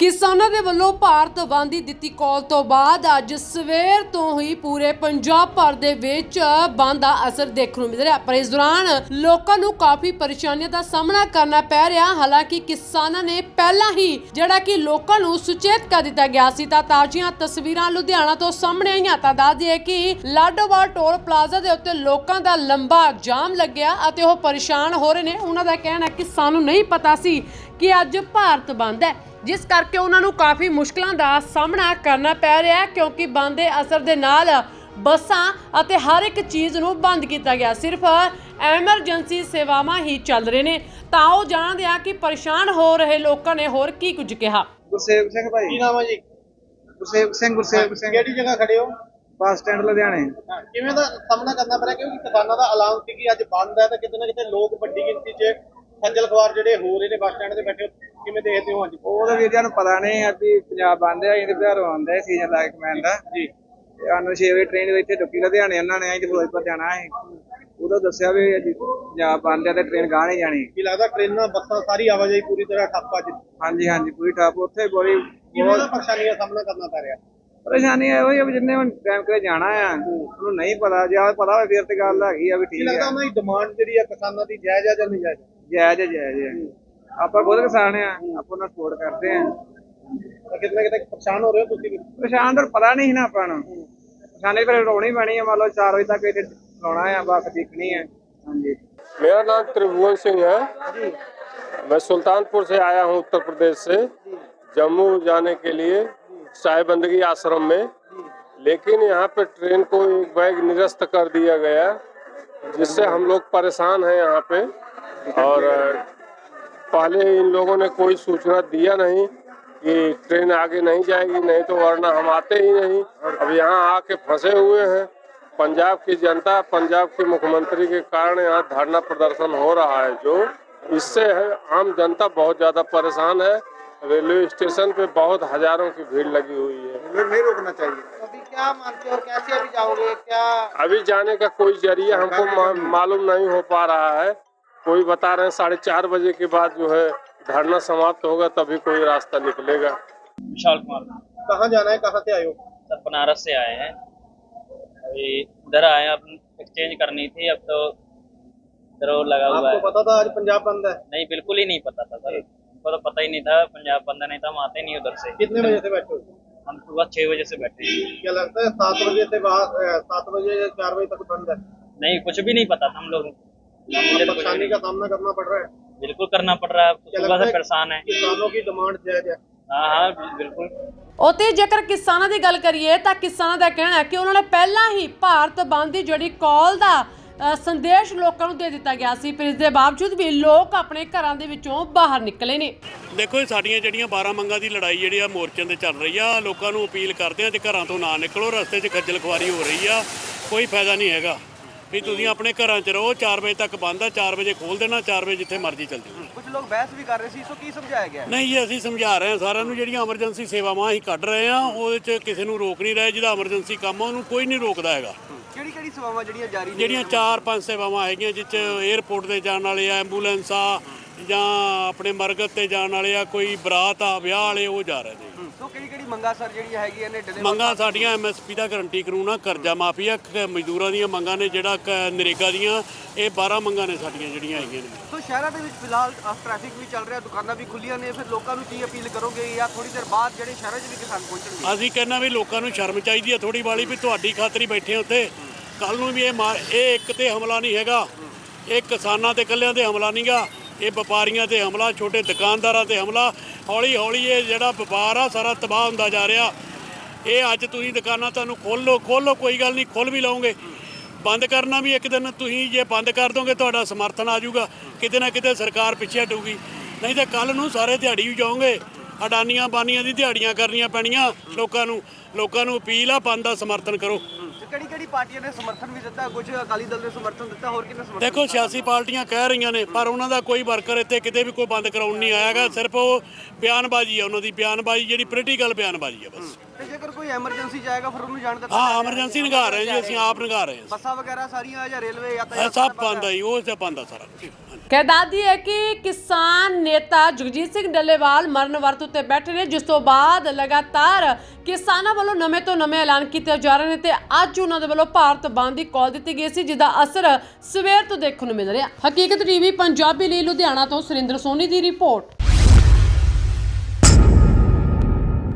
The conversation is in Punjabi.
ਕਿਸਾਨਾਂ ਦੇ ਵੱਲੋਂ ਭਾਰਤ ਬੰਦ ਦੀ ਦਿੱਤੀ ਕਾਲ ਤੋਂ ਬਾਅਦ ਅੱਜ ਸਵੇਰ ਤੋਂ ਹੀ ਪੂਰੇ ਪੰਜਾਬ ਭਰ ਦੇ ਵਿੱਚ ਬੰਦ ਦਾ ਅਸਰ ਦੇਖਣ ਨੂੰ ਮਿਲ ਰਿਹਾ। ਪਰ ਇਸ ਦੌਰਾਨ ਲੋਕਾਂ ਨੂੰ ਕਾਫੀ ਪਰੇਸ਼ਾਨੀਆਂ ਦਾ ਸਾਹਮਣਾ ਕਰਨਾ ਪੈ ਰਿਹਾ। ਹਾਲਾਂਕਿ ਕਿਸਾਨਾਂ ਨੇ ਪਹਿਲਾਂ ਹੀ ਜਿਹੜਾ ਕਿ ਲੋਕਾਂ ਨੂੰ ਸੁਚੇਤ ਕਰ ਦਿੱਤਾ ਗਿਆ ਸੀ, ਤਾਂ ਤਾਜ਼ੀਆਂ ਤਸਵੀਰਾਂ ਲੁਧਿਆਣਾ ਤੋਂ ਸਾਹਮਣੇ ਆਈਆਂ। ਤਾਂ ਦੱਸ ਦਈਏ ਕਿ ਲਾਡੋਵਾਲ ਟੋਲ ਪਲਾਜ਼ਾ ਦੇ ਉੱਤੇ ਲੋਕਾਂ ਦਾ ਲੰਬਾ ਜਾਮ ਲੱਗਿਆ ਅਤੇ ਉਹ ਪਰੇਸ਼ਾਨ ਹੋ ਰਹੇ ਨੇ। ਉਹਨਾਂ ਦਾ ਕਹਿਣਾ ਕਿ ਸਾਨੂੰ ਨਹੀਂ ਪਤਾ ਸੀ ਕਿ ਅੱਜ ਭਾਰਤ ਬੰਦ ਹੈ। ਜਿਸ ਕਰਕੇ ਉਹਨਾਂ ਨੂੰ ਕਾਫੀ ਮੁਸ਼ਕਲਾਂ ਦਾ ਸਾਹਮਣਾ ਕਰਨਾ ਪੈ ਰਿਹਾ ਹੈ ਕਿਉਂਕਿ ਬੰਦ ਦੇ ਅਸਰ ਦੇ ਨਾਲ ਬੱਸਾਂ ਅਤੇ ਹਰ ਇੱਕ ਚੀਜ਼ ਨੂੰ ਬੰਦ ਕੀਤਾ ਗਿਆ। ਸਿਰਫ ਐਮਰਜੈਂਸੀ ਸੇਵਾਵਾਂ ਹੀ ਚੱਲ ਰਹੇ ਨੇ। ਤਾਂ ਉਹ ਜਾਣਦੇ ਆ ਕਿ ਪਰੇਸ਼ਾਨ ਹੋ ਰਹੇ ਲੋਕਾਂ ਨੇ ਹੋਰ ਕੀ ਕੁਝ ਕਿਹਾ। ਗੁਰਸੇਵਕ ਸਿੰਘ ਕੀ ਭਾਈ ਨਾਮ ਹੈ ਜੀ? ਗੁਰਸੇਵਕ ਸਿੰਘ ਗੁਰਸੇਵਕ ਸਿੰਘ। ਕਿਹੜੀ ਜਗ੍ਹਾ ਖੜੇ ਹੋ? ਬੱਸ ਸਟੈਂਡ ਲੁਧਿਆਣੇ। ਕਿਵੇਂ ਦਾ ਸਾਹਮਣਾ ਕਰਨਾ ਪੈ ਰਿਹਾ? ਕਿਉਂਕਿ ਕਿਸਾਨਾਂ ਦਾ ਐਲਾਨ ਸੀ ਕਿ ਅੱਜ ਬੰਦ ਹੈ ਤਾਂ ਕਿਤੇ ਨਾ ਕਿਤੇ ਲੋਕ ਵੱਡੀ ਗਿਣਤੀ 'ਚ ਖੱਜਲ ਖਵਾਰ ਜਿਹੜੇ ਹੋ ਰਹੇ ਨੇ ਬੱਸ ਸਟੈਂਡ ਤੇ ਬੈਠੇ ਹੋ, ਕਿਵੇਂ ਦੇਖਦੇ ਹੋ ਅੱਜ? ਉਹ ਤਾਂ ਵੀਰਿਆਂ ਨੂੰ ਪਤਾ ਨਹੀਂ ਆ ਵੀ ਪੰਜਾਬ ਬੰਦ ਆ ਇਹਦੇ ਬਿਹਾਰੋਂ ਆਉਂਦਾ ਹੈ ਸੀਜ਼ਨ ਲਾਇਕ ਮੈਨ ਦਾ। ਜੀ। ਤੇ ਸਾਨੂੰ 6 ਵਜੇ ਟ੍ਰੇਨ ਇੱਥੇ ਟੁੱਕੀ ਲੁਧਿਆਣੇ ਉਹਨਾਂ ਨੇ ਅਸੀਂ ਫਿਰੋਜ਼ਪੁਰ ਜਾਣਾ ਹੈ ਉਦੋਂ ਦੱਸਿਆ ਵੀ ਅੱਜ ਪੰਜਾਬ ਬੰਦ ਆ ਤੇ ਟ੍ਰੇਨ ਗਾਹ ਨਹੀਂ ਜਾਣੀ। ਕੀ ਲੱਗਦਾ ਟ੍ਰੇਨਾਂ ਬੱਸਾਂ ਸਾਰੀ ਆਵਾਜਾਈ ਪੂਰੀ ਤਰ੍ਹਾਂ ਠੱਪ ਅੱਜ? ਹਾਂਜੀ ਹਾਂਜੀ ਪੂਰੀ ਠਾਪ। ਉੱਥੇ ਬੜੀ ਦਾ ਪਰੇਸ਼ਾਨੀਆਂ ਦਾ ਸਾਹਮਣਾ ਕਰਨਾ ਪੈ ਰਿਹਾ? ਪਰੇਸ਼ਾਨੀ ਇਹੋ ਹੀ ਆ ਵੀ ਜਿੰਨੇ ਹੁਣ ਟਾਈਮ ਕਰੇ ਜਾਣਾ ਆ ਉਹਨੂੰ ਨਹੀਂ ਪਤਾ। ਜਾਂ ਪਤਾ ਹੋਵੇ ਫਿਰ ਤੇ ਗੱਲ ਹੈਗੀ ਆ ਵੀ ਕੀ ਠੀਕ ਲੱਗਦਾ ਆ। ਉਹਨਾਂ ਦੀ ਡਿਮਾਂਡ ਜਿਹੜੀ ਆ ਕਿਸਾਨਾਂ ਦੀ ਜਾਇਜ਼ ਆ ਜਾਂ ਨਹੀਂ ਜਾਇਜ਼? जायज़ है जायज़ है आप खुद किसान हैं। आप सपोर्ट करते हैं। मेरा नाम त्रिभुवन सिंह है। मैं सुल्तानपुर से आया हूँ उत्तर प्रदेश से। जम्मू जाने के लिए साहेबंदगी आश्रम में। लेकिन यहाँ पे ट्रेन को एक बैग निरस्त कर दिया गया जिससे हम लोग परेशान हैं यहाँ पे। और पहले इन लोगों ने कोई सूचना दिया नहीं कि ट्रेन आगे नहीं जाएगी नहीं तो वरना हम आते ही नहीं। अब यहाँ आके फंसे हुए हैं। पंजाब की जनता पंजाब के मुख्यमंत्री के कारण यहाँ धरना प्रदर्शन हो रहा है। जो इससे है आम जनता बहुत ज़्यादा परेशान है। रेलवे स्टेशन पे बहुत हज़ारों की भीड़ लगी हुई है। नहीं रोकना चाहिए। अभी क्या मानते हो कैसे अभी जाओगे? क्या अभी जाने का कोई ज़रिया हमको मालूम नहीं हो पा रहा है। कोई बता रहे हैं साढ़े चार बजे के बाद जो है धरना समाप्त होगा तभी कोई रास्ता निकलेगा। विशाल कुमार। कहाँ जाना है कहाँ से आए हो? सर बनारस से आए हैं। अभी इधर आए अब एक्सचेंज करनी थी अब तो इधर लगा हुआ है। आपको पता था आज पंजाब बंद है? नहीं बिल्कुल ही नहीं पता था सर। हमको तो पता ही नहीं था पंजाब बंद नहीं था हम आते नहीं उधर से। कितने बजे से बैठे हम सुबह छह बजे से बैठे हैं। क्या लगता है सात बजे से बाद अ, सात बजे या चार बजे तक बंद है? नहीं कुछ भी नहीं पता था हम लोग तो कुछ परेशानी भी का सामना करना पड़ रहा है नहीं। बिल्कुल करना पड़ रहा है अब तो क्या सुबह लगता से है परेशान है किसानों की डिमांड जायज है हाँ हाँ बिल्कुल ਉਤੇ ਜੇਕਰ ਕਿਸਾਨਾਂ ਦੀ ਗੱਲ ਕਰੀਏ ਤਾਂ ਕਿਸਾਨਾਂ ਦਾ ਕਹਿਣਾ ਹੈ ਕਿ ਉਹਨਾਂ ਨੇ ਪਹਿਲਾਂ ਹੀ ਭਾਰਤ ਬੰਦ ਦੀ ਜਿਹੜੀ ਕਾਲ ਦਾ ਅ, ਸੰਦੇਸ਼ ਲੋਕਾਂ ਨੂੰ ਦੇ ਦਿੱਤਾ ਗਿਆ ਸੀ ਪਰ ਇਸ ਦੇ ਬਾਵਜੂਦ ਵੀ ਲੋਕ ਆਪਣੇ ਘਰਾਂ ਦੇ ਵਿੱਚੋਂ ਬਾਹਰ ਨਿਕਲੇ ਨੇ ਦੇਖੋ ਇਹ ਸਾਡੀਆਂ ਜਿਹੜੀਆਂ 12 ਮੰਗਾਂ ਦੀ ਲੜਾਈ ਜਿਹੜੀ ਆ ਮੋਰਚਿਆਂ ਤੇ ਚੱਲ ਰਹੀ ਆ ਲੋਕਾਂ ਨੂੰ ਅਪੀਲ ਕਰਦੇ ਆ ਤੇ ਘਰਾਂ ਤੋਂ ਨਾ ਨਿਕਲੋ ਰਸਤੇ 'ਚ ਖੱਜਲ ਖੁਆਰੀ ਹੋ ਰਹੀ ਆ ਕੋਈ ਫਾਇਦਾ ਨਹੀਂ ਹੈਗਾ ਵੀ ਤੁਸੀਂ ਆਪਣੇ ਘਰਾਂ 'ਚ ਰਹੋ 4 ਵਜੇ ਤੱਕ ਬੰਦ ਆ 4 ਵਜੇ ਖੋਲ ਦੇਣਾ 4 ਵਜੇ ਜਿੱਥੇ ਮਰਜ਼ੀ ਚੱਲ ਜਾਓ। ਕੁਝ ਲੋਕ ਬਹਿਸ ਵੀ ਕਰ ਰਹੇ ਸੀ ਸੋ ਕੀ ਸਮਝਾਇਆ ਗਿਆ? ਨਹੀਂ ਜੀ ਅਸੀਂ ਸਮਝਾ ਰਹੇ ਹਾਂ ਸਾਰਿਆਂ ਨੂੰ ਜਿਹੜੀਆਂ ਐਮਰਜੈਂਸੀ ਸੇਵਾਵਾਂ ਅਸੀਂ ਕੱਢ ਰਹੇ ਆ ਉਹਦੇ 'ਚ ਕਿਸੇ ਨੂੰ ਰੋਕ ਨਹੀਂ ਰਹੇ ਜਿਹਦਾ ਐਮਰਜੈਂਸੀ ਕੰਮ ਆ ਉਹਨੂੰ ਕੋਈ ਨਹੀਂ ਰੋਕਦਾ ਹੈਗਾ। ਕਿਹੜੀ ਕਿਹੜੀ ਸੇਵਾਵਾਂ ਜਿਹੜੀਆਂ ਜਾਰੀ ਨੇ? ਜਿਹੜੀਆਂ ਚਾਰ ਪੰਜ ਸੇਵਾਵਾਂ ਹੈਗੀਆਂ ਜਿਹ 'ਚ 에ਅਰਪੋਰਟ ਤੇ ਜਾਣ ਵਾਲੇ ਆ ਐਂਬੂਲੈਂਸ ਆ ਜਾਂ ਆਪਣੇ ਮਰਗਤ ਤੇ ਜਾਣ ਵਾਲੇ ਆ ਕੋਈ ਬਰਾਤ ਆ ਵਿਆਹ ਵਾਲੇ ਉਹ ਜਾ ਰਹੇ ਨੇ। ਮੰਗਾਂ ਸਰ ਜਿਹੜੀਆਂ ਹੈਗੀਆਂ ਨੇ ਡਿਲੇ ਮੰਗਾਂ ਸਾਡੀਆਂ ਐਮਐਸਪੀ ਦਾ ਗਰੰਟੀ ਆ ਕਰਜ਼ਾ ਮਾਫੀ ਆ ਕ- ਮਜ਼ਦੂਰਾਂ ਦੀਆਂ ਮੰਗਾਂ ਨੇ ਜਿਹੜਾ ਕ- ਨਰੇਗਾ ਦੀਆਂ ਇਹ 12 ਮੰਗਾਂ ਨੇ ਸਾਡੀਆਂ ਜਿਹੜੀਆਂ ਹੈਗੀਆਂ ਨੇ। ਸੋ ਸ਼ਹਿਰਾਂ ਦੇ ਵਿੱਚ ਫਿਲਹਾਲ ਟ੍ਰੈਫਿਕ ਵੀ ਚੱਲ ਰਿਹਾ ਦੁਕਾਨਾਂ ਵੀ ਖੁੱਲੀਆਂ ਨੇ ਫਿਰ ਲੋਕਾਂ ਨੂੰ ਕੀ ਅਪੀਲ ਕਰੋਗੇ ਜਾਂ ਥੋੜੀ ਦੇਰ ਬਾਅਦ ਜਿਹੜੇ ਸ਼ਹਿਰਾਂ 'ਚ ਵੀ ਕਿਸਾਨ ਪਹੁੰਚਣਗੇ? ਅਸੀਂ ਕਹਿੰਦਾ ਵੀ ਲੋਕਾਂ ਨੂੰ ਸ਼ਰਮ ਚਾਹੀਦੀ ਆ ਥੋੜੀ ਵਾਲੀ ਵੀ ਤੁਹਾਡੀ ਖਾਤਰ ਹੀ ਬੈਠੇ ਆ ਉੱਥੇ। ਕੱਲ ਨੂੰ ਵੀ ਇਹ ਮਾਰ ਇਹ ਇੱਕ ਤੇ ਹਮਲਾ ਨਹੀਂ ਹੈਗਾ ਇਹ ਕਿਸਾਨਾਂ ਤੇ ਇਕੱਲਿਆਂ ਤੇ ਹਮਲਾ ਨਹੀਂਗਾ ਇਹ ਵਪਾਰੀਆਂ ਤੇ ਹਮਲਾ, ਛੋਟੇ ਦੁਕਾਨਦਾਰਾਂ ਤੇ ਹਮਲਾ। ਹੌਲੀ ਹੌਲੀ ਇਹ ਜਿਹੜਾ ਵਪਾਰ ਆ, ਸਾਰਾ ਤਬਾਹ ਹੁੰਦਾ ਜਾ ਰਿਹਾ। ਇਹ ਅੱਜ ਤੁਸੀਂ ਦੁਕਾਨਾਂ ਤੁਹਾਨੂੰ ਖੋਲੋ ਖੋਲੋ, ਕੋਈ ਗੱਲ ਨਹੀਂ, ਖੁੱਲ ਵੀ ਲਓਗੇ। ਬੰਦ ਕਰਨਾ ਵੀ ਇੱਕ ਦਿਨ, ਤੁਸੀਂ ਜੇ ਬੰਦ ਕਰ ਦੋਗੇ, ਤੁਹਾਡਾ ਸਮਰਥਨ ਆ ਜਾਊਗਾ। ਕਿਤੇ ਨਾ ਕਿਤੇ ਸਰਕਾਰ ਪਿੱਛੇ ਹਟੂਗੀ। ਨਹੀਂ ਤਾਂ ਕੱਲ ਨੂੰ ਸਾਰੇ ਦਿਹਾੜੀ ਵੀ ਜਾਓਗੇ। ਅਡਾਨੀਆਂ ਬਾਨੀਆਂ ਦੀ ਦਿਹਾੜੀਆਂ ਕਰਨੀਆਂ ਪੈਣੀਆਂ ਲੋਕਾਂ ਨੂੰ। ਲੋਕਾਂ ਨੂੰ ਅਪੀਲ ਆ, ਬੰਦ ਦਾ ਸਮਰਥਨ ਕਰੋ। ਕਿਹੜੀ ਕਿਹੜੀ ਪਾਰਟੀਆਂ ਨੇ ਸਮਰਥਨ ਵੀ ਦਿੱਤਾ? ਕੁਝ ਅਕਾਲੀ ਦਲ ਨੇ ਸਮਰਥਨ ਦਿੱਤਾ ਹੋਰ ਕਿਹਨੇ ਸਮਰਥਨ ਦੇਖੋ ਸਿਆਸੀ ਪਾਰਟੀਆਂ ਕਹਿ ਰਹੀਆਂ ਨੇ ਪਰ ਉਹਨਾਂ ਦਾ ਕੋਈ ਵਰਕਰ ਇੱਥੇ ਕਿਤੇ ਵੀ ਕੋਈ ਬੰਦ ਕਰਾਉਣ ਨਹੀਂ ਆਇਆਗਾ ਸਿਰਫ ਉਹ ਬਿਆਨਬਾਜ਼ੀ ਆ ਉਹਨਾਂ ਦੀ ਬਿਆਨਬਾਜ਼ੀ ਜਿਹੜੀ ਪੋਲੀਟੀਕਲ ਬਿਆਨਬਾਜ਼ੀ ਆ ਬਸ। ਤੇ ਜੇਕਰ ਕੋਈ ਐਮਰਜੈਂਸੀ ਜਾਏਗਾ ਫਿਰ ਉਹਨੂੰ ਜਾਣ ਦਿੱਤਾ ਹਾਂ। ਐਮਰਜੈਂਸੀ ਨਿਗਾਹ ਰਹੇ ਜੀ ਅਸੀਂ ਆਪ ਨਿਗਾਹ ਰਹੇ ਹਾਂ। ਬੱਸਾਂ ਵਗੈਰਾ ਸਾਰੀਆਂ ਜਾਂ ਰੇਲਵੇ ਯਾਤਾਯਾਤ ਸਭ ਬੰਦ ਆ ਜੀ ਉਹ ਸਭ ਬੰਦ ਆ ਸਾਰਾ ਕੁਛ। ਕਹਿ ਦੱਸਦੀ ਹੈ ਕਿ ਕਿਸਾਨ ਨੇਤਾ ਜਗਜੀਤ ਸਿੰਘ ਡੱਲੇਵਾਲ ਮਰਨ ਵਰਤ ਉੱਤੇ ਬੈਠੇ ਨੇ, ਜਿਸ ਤੋਂ ਬਾਅਦ ਲਗਾਤਾਰ ਕਿਸਾਨਾਂ ਵੱਲੋਂ ਨਵੇਂ ਤੋਂ ਨਵੇਂ ਐਲਾਨ ਕੀਤੇ ਜਾ ਰਹੇ ਨੇ ਤੇ ਅੱਜ ਉਹਨਾਂ ਦੇ ਵੱਲੋਂ ਭਾਰਤ ਬੰਦ ਦੀ ਕਾਲ ਦਿੱਤੀ ਗਈ ਸੀ, ਜਿਹਦਾ ਅਸਰ ਸਵੇਰ ਤੋਂ ਦੇਖਣ ਨੂੰ ਮਿਲ ਰਿਹਾ। ਹਕੀਕਤ ਟੀਵੀ, ਪੰਜਾਬੀ ਲਈ ਲੁਧਿਆਣਾ ਤੋਂ ਸੁਰਿੰਦਰ ਸੋਨੀ ਦੀ ਰਿਪੋਰਟ।